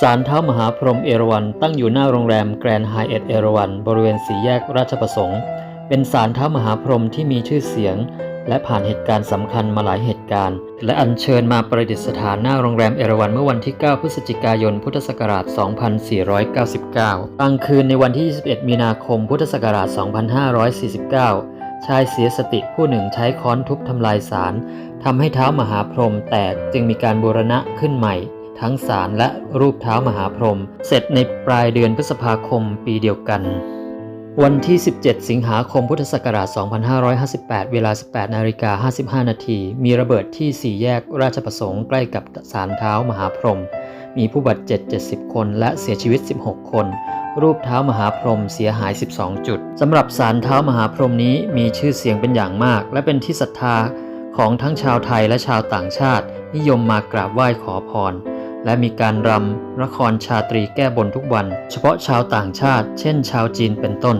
ศาลเท้ามหาพรหมเอราวัณตั้งอยู่หน้าโรงแรมแกรนด์ไฮเอทเอราวัณบริเวณสี่แยกราชประสงค์ เป็นศาลเท้ามหาพรหมที่มีชื่อเสียง และผ่านเหตุการณ์สำคัญมาหลายเหตุการณ์ และอัญเชิญมาประดิษฐานหน้าโรงแรมเอราวัณเมื่อวันที่ 9 พฤศจิกายน พุทธศักราช 2499ตั้งคืนในวันที่ 21 มีนาคม พุทธศักราช 2549 ชายเสียสติผู้หนึ่งใช้ค้อนทุบทำลายศาลทำให้เท้ามหาพรหมแตกจึงมีการบูรณะขึ้นใหม่ ทั้งศาลและรูปเท้ามหาพรหมเสร็จในปลายเดือนพฤษภาคมปีเดียวกัน วันที่ 17 สิงหาคมพุทธศักราช 2558 เวลา 18นาฬิกา55 นาที มีระเบิดที่ 4 แยกราชประสงค์ใกล้กับศาลเท้ามหาพรหมมีผู้บาดเจ็บ 70 คนและเสียชีวิต 16 คน รูปเท้ามหาพรหมเสียหาย 12 จุดสำหรับศาลเท้ามหาพรหมนี้มีชื่อเสียงเป็นอย่างมาก และเป็นที่ศรัทธาของทั้งชาวไทยและชาวต่างชาติ นิยมมากราบไหว้ขอพร และมีการรำละครชาตรีแก้บนทุกวัน เฉพาะชาวต่างชาติ เช่น ชาวจีนเป็นต้น